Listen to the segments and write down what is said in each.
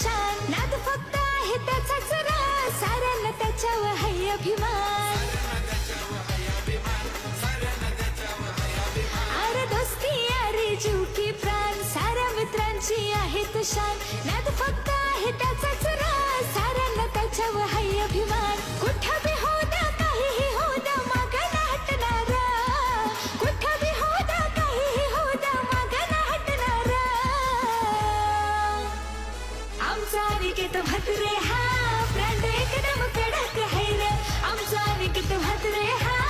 मित्रांची शान. नाद फक्त आहे त्याचाच राज साऱ्यांना त्याच्यावर हय अभिमान. अरे दोस्ती अरे जीव की प्राण. साऱ्या मित्रांची आहेत शान. नाद फक्त आहे त्याचाच निकेत म्हात्रे हा ब्रँड एकदम कडक है रे. आमचा निकेत म्हात्रे हा.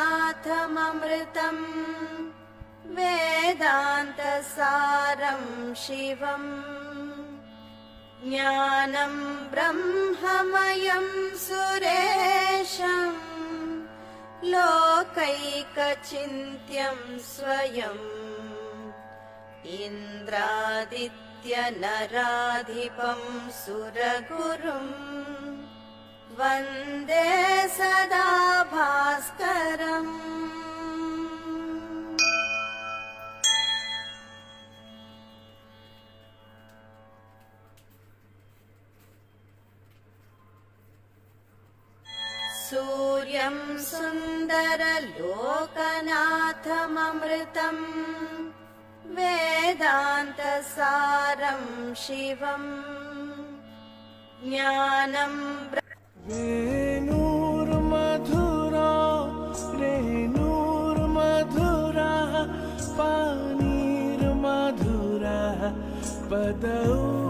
सुन्दरलोकनाथममृतम् वेदान्तसारं शिवम् ज्ञानं ब्रह्ममयं सुरेशम् लोकैकचिन्त्यं स्वयम् इन्द्रादित्यनराधिपं सुरगुरुम् वन्दे सूर्यं सुन्दरलोकनाथममृतम् वेदान्तसारं शिवम् ज्ञानं रेणुर्मधुरा रेणुर्मधुरा पानीर्मधुरा पदौ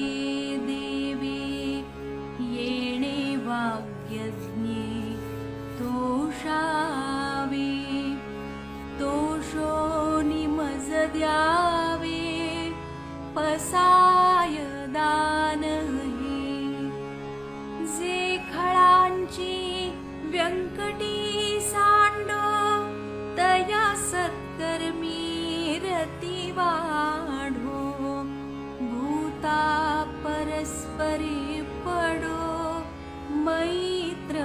विश्वात्मके देवे येणे वाग्यज्ञे तोषावे तोषो निमज द्यावे पसाय दानही। जे खळांची व्यंकटी सांडो तया सत्कर्मी रतिवा। परी पडो मैत्र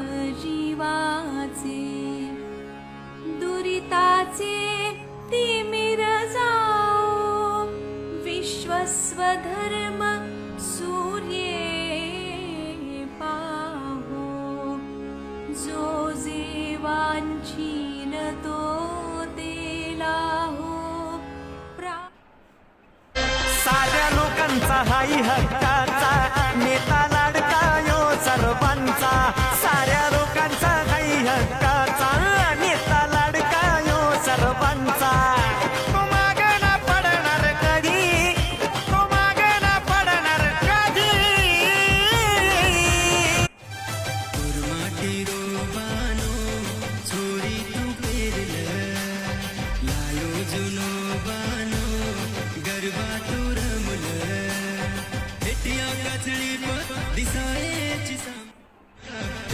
जीवाचे. दुरिताचे तिमिर जाओ. विश्वस्वधर्म सूर्ये पाहो. जो जीवांचीन तो तेलाहो प्रा साऱ्या लोकांचा हाई हक्काचा. Me pa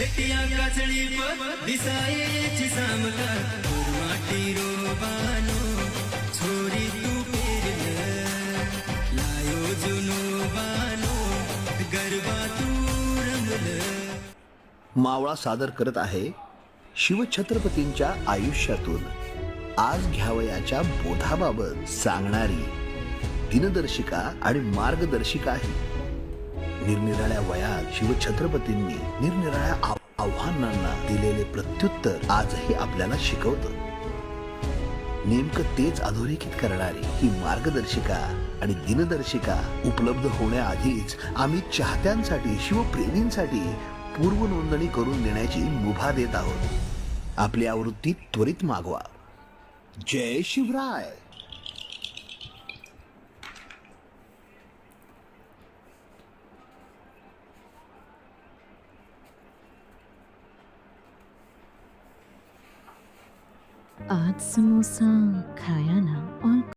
भेटिया काचळी दिसायची सामका. माटी रोबानो छोरी तू पेरल. लायो जुनो बानो गरबा तू रंगल. मावळा सादर करत आहे शिवछत्रपतींच्या आयुष्यातून. आज घ्यावयाच्या बोधाबाबत सांगणारी दिनदर्शिका आणि मार्गदर्शिका मार्गदर्शिकाही. निरनिराळ्या वयात शिवछत्रपतींनी निरनिराळ्या आव्हानांना दिलेले प्रत्युत्तर आजही आपल्याला शिकवतं. नेमकं तेच अधोरेखित करणारी ही मार्गदर्शिका आणि दिनदर्शिका उपलब्ध होण्याआधीच आम्ही चाहत्यांसाठी शिवप्रेमींसाठी पूर्व नोंदणी करून देण्याची मुभा देत आहोत. आपली आवृत्ती त्वरित मागवा. जय शिवराय! आज समोसा खाया ना और